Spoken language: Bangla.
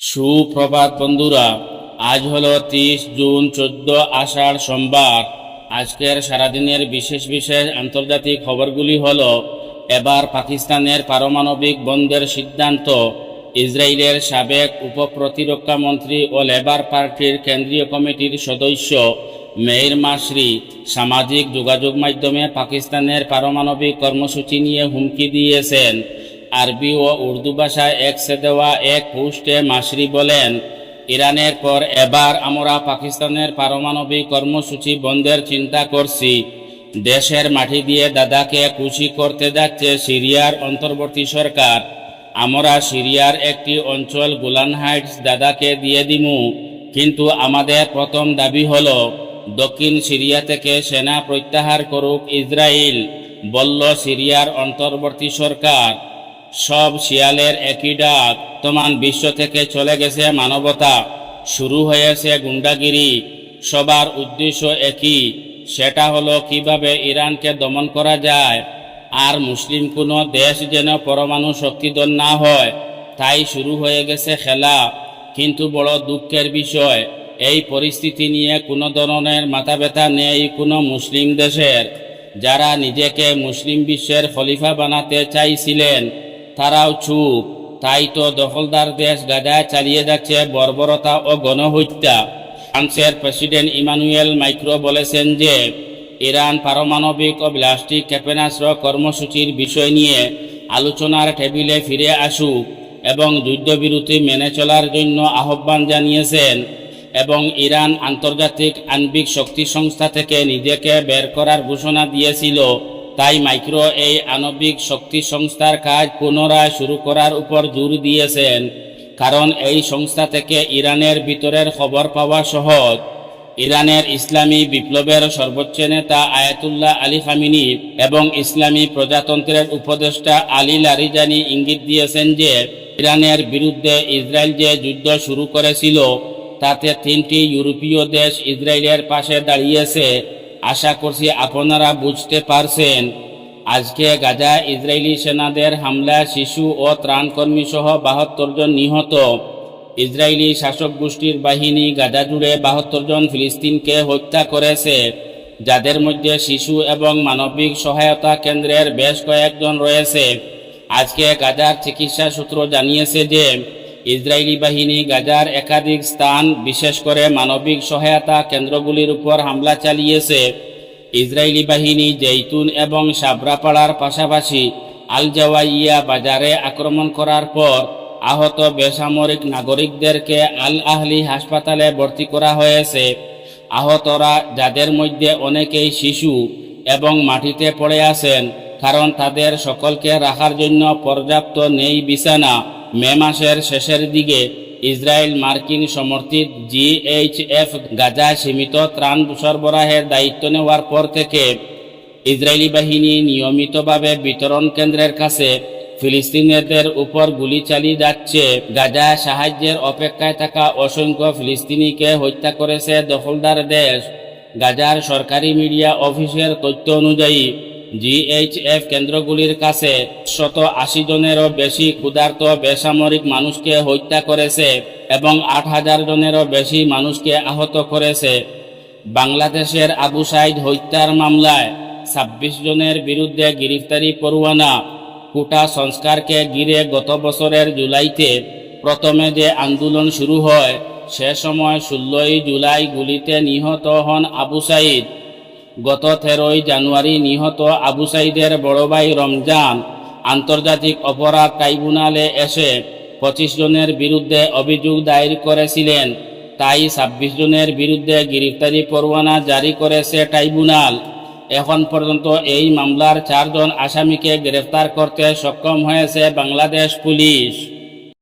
সুপ্রভাত বন্ধুরা, আজ হলো তিরিশ জুন চোদ্দ আষাঢ় সোমবার। আজকের সারাদিনের বিশেষ বিশেষ আন্তর্জাতিক খবরগুলি হল, এবার পাকিস্তানের পারমাণবিক বন্ধের সিদ্ধান্ত, ইসরায়েলের সাবেক উপপ্রতিরক্ষা মন্ত্রী ও লেবার পার্টির কেন্দ্রীয় কমিটির সদস্য মেয়ের মাসরি সামাজিক যোগাযোগ মাধ্যমে পাকিস্তানের পারমাণবিক কর্মসূচি নিয়ে হুমকি দিয়েছেন। আরবি ও উর্দু ভাষায় এক্সে দেওয়া এক পোস্টে মাসরি বলেন, ইরানের পর এবার আমরা পাকিস্তানের পারমাণবিক কর্মসূচি বন্ধের চিন্তা করছি। দেশের মাটি দিয়ে দাদাকে খুশি করতে যাচ্ছে সিরিয়ার অন্তর্বর্তী সরকার। আমরা সিরিয়ার একটি অঞ্চল গোলান হাইটস দাদাকে দিয়ে দিমু। কিন্তু আমাদের প্রথম দাবি হল, দক্ষিণ সিরিয়া থেকে সেনা প্রত্যাহার করুক ইসরায়েল বলল সিরিয়ার অন্তর্বর্তী সরকার। সব শিয়ালের একই ডাক। বর্তমান বিশ্ব থেকে চলে গেছে মানবতা। শুরু হয়েছে গুন্ডাগিরি। সবার উদ্দেশ্য একই। সেটা হলো কীভাবে ইরানকে দমন করা যায়। আর মুসলিম কোনো দেশ যেন পরমাণু শক্তিধর না হয়, তাই শুরু হয়ে গেছে খেলা। কিন্তু বড় দুঃখের বিষয়, এই পরিস্থিতি নিয়ে কোনো ধরনের মাথা ব্যথা নেই কোনো মুসলিম দেশের। যারা নিজেকে মুসলিম বিশ্বের খলিফা বানাতে চাইছিলেন তারাও চুপ। তাই তো দখলদার দেশ গাজায় চালিয়ে যাচ্ছে বর্বরতা ও গণহত্যা। ফ্রান্সের প্রেসিডেন্ট ইমানুয়েল মাইক্রো বলেছেন যে, ইরান পারমাণবিক ও ব্লাস্টিক ক্ষেপণাস্ত্র কর্মসূচির বিষয় নিয়ে আলোচনার টেবিলে ফিরে আসুক এবং যুদ্ধবিরতি মেনে চলার জন্য আহ্বান জানিয়েছেন এবং ইরান আন্তর্জাতিক আণবিক শক্তি সংস্থা থেকে নিজেকে বের করার ঘোষণা দিয়েছিল। তাই মাইক্রো এই আণবিক শক্তি সংস্থার কাজ পুনরায় শুরু করার উপর জোর দিয়েছেন। কারণ এই সংস্থা থেকে ইরানের ভিতরের খবর পাওয়া সহজ। ইরানের ইসলামী বিপ্লবের সর্বোচ্চ নেতা আয়াতুল্লাহ আলী খামিনি এবং ইসলামী প্রজাতন্ত্রের উপদেষ্টা আলী লারিজানি ইঙ্গিত দিয়েছেন যে, ইরানের বিরুদ্ধে ইসরায়েল যে যুদ্ধ শুরু করেছিল, তাতে তিনটি ইউরোপীয় দেশ ইসরায়েলের পাশে দাঁড়িয়েছে। আশা করছি আপনারা বুঝতে পারছেন। আজকে গাজা ইসরায়েলি সেনাদের হামলা, শিশু ও ত্রাণকর্মী সহ বাহাত্তর জন নিহত। ইসরায়েলি শাসক গোষ্ঠীর বাহিনী গাজা জুড়ে বাহাত্তর জন ফিলিস্তিনকে হত্যা করেছে। যাদের মধ্যে শিশু এবং মানবিক সহায়তা কেন্দ্রের বেশ কয়েকজন রয়েছে। আজকে গাজার চিকিৎসা সূত্র জানিয়েছে যে ইসরায়েলি বাহিনী গাজার একাধিক স্থান, বিশেষ করে মানবিক সহায়তা কেন্দ্রগুলির উপর হামলা চালিয়েছে। ইসরায়েলি বাহিনী জৈতুন এবং সাবরাপাড়ার পাশাপাশি আল জাওয়াইয়া বাজারে আক্রমণ করার পর আহত বেসামরিক নাগরিকদেরকে আল আহলি হাসপাতালে ভর্তি করা হয়েছে। আহতরা যাদের মধ্যে অনেকেই শিশু এবং মাটিতে পড়ে আছেন, কারণ তাদের সকলকে রাখার জন্য পর্যাপ্ত নেই বিছানা। মে মাসের শেষের দিকে ইসরায়েল মার্কিন সমর্থিত জিএইচএফ গাজা সীমিত ত্রাণ সরবরাহের দায়িত্ব নেওয়ার পর থেকে ইসরায়েলি বাহিনী নিয়মিতভাবে বিতরণ কেন্দ্রের কাছে ফিলিস্তিনিদের উপর গুলি চালিয়ে যাচ্ছে। গাজা সাহায্যের অপেক্ষায় থাকা অসংখ্য ফিলিস্তিনিকে হত্যা করেছে দখলদার দেশ। গাজার সরকারি মিডিয়া অফিসের তথ্য অনুযায়ী জিএইচএফ কেন্দ্রগুলির কাছে শত আশি জনেরও বেশি ক্ষুধার্ত বেসামরিক মানুষকে হত্যা করেছে এবং আট হাজার জনেরও বেশি মানুষকে আহত করেছে। বাংলাদেশের আবু সাইদ হত্যার মামলায় ছাব্বিশ জনের বিরুদ্ধে গ্রেফতারি পরোয়ানা। কোটা সংস্কারকে ঘিরে গত বছরের জুলাইতে প্রথমে যে আন্দোলন শুরু হয়, সে সময় ষোলোই জুলাই গুলিতে নিহত হন আবু সাইদ। গত তেরোই জানুয়ারি নিহত আবু সাইদের বড় ভাই রমজান আন্তর্জাতিক অপরাধ ট্রাইব্যুনালে এসে পঁচিশ জনের বিরুদ্ধে অভিযোগ দায়ের করেছিলেন। তাই ছাব্বিশ জনের বিরুদ্ধে গ্রেফতারি পরোয়ানা জারি করেছে ট্রাইব্যুনাল। এখন পর্যন্ত এই মামলার চারজন আসামিকে গ্রেফতার করতে সক্ষম হয়েছে বাংলাদেশ পুলিশ।